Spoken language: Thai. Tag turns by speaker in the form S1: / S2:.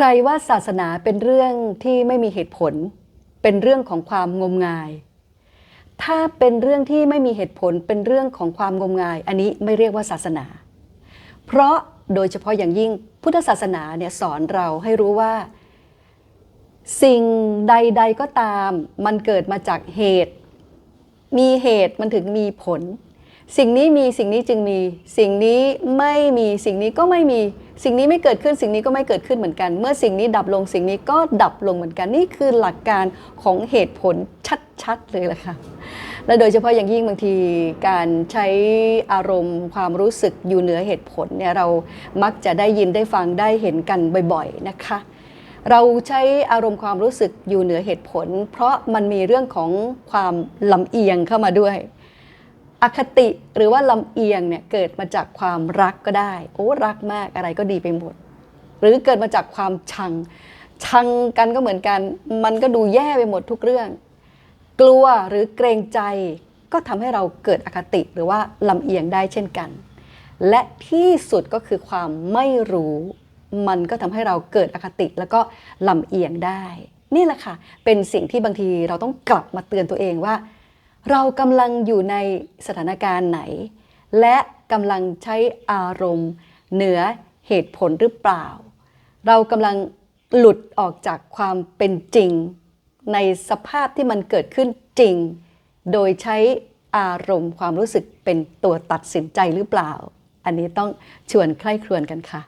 S1: ใครว่าศาสนาเป็นเรื่องที่ไม่มีเหตุผล เป็นเรื่องของความงมงาย ถ้าเป็นเรื่องที่ไม่มีเหตุผลเป็นเรื่องของความงมงาย อันนี้ไม่เรียกว่าศาสนา เพราะโดยเฉพาะอย่างยิ่งพุทธศาสนาเนี่ยสอนเราให้รู้ว่า สิ่งใด ๆก็ตาม มันเกิดมาจากเหตุ มีเหตุมันถึงมีผล สิ่งนี้มีสิ่งนี้จึงมี สิ่งนี้ไม่มีสิ่งนี้ก็ไม่มี สิ่งนี้ไม่เกิดขึ้นสิ่งนี้ก็ไม่เกิดขึ้นเหมือนกัน เมื่อสิ่งนี้ดับลงสิ่งนี้ก็ดับลงเหมือนกัน นี่คือหลักการของเหตุผลชัดๆเลยล่ะค่ะและโดยเฉพาะอย่างยิ่งบางทีการใช้อารมณ์ความรู้สึกอยู่เหนือเหตุผลเนี่ยเรามักจะได้ยินได้ฟังได้เห็นกันบ่อยๆนะคะเราใช้อารมณ์ความรู้สึกอยู่เหนือเหตุผล เพราะมันมีเรื่องของความลำเอียงเข้ามาด้วย อคติหรือว่าลำเอียงเนี่ยเกิดมาจากความรักก็ได้ โอ้รักมากอะไรก็ดีไปหมด หรือเกิดมาจากความชัง ชังกันก็เหมือนกัน มันก็ดูแย่ไปหมดทุกเรื่อง กลัวหรือเกรงใจก็ทำให้เราเกิดอคติหรือว่าลำเอียงได้เช่นกัน และที่สุดก็คือความไม่รู้ มันก็ทำให้เราเกิดอคติแล้วก็ลำเอียงได้ นี่แหละค่ะ เป็นสิ่งที่บางทีเราต้องกลับมาเตือนตัวเองว่า เรากำลังอยู่ในสถานการณ์ไหน และกำลังใช้อารมณ์ เหนือเหตุผลหรือเปล่า เรากำลังหลุดออกจากความเป็นจริง ในสภาพที่มันเกิดขึ้นจริง โดยใช้อารมณ์ความรู้สึกเป็นตัวตัดสินใจหรือเปล่า อันนี้ต้องชวนใคร่ครวญกันค่ะ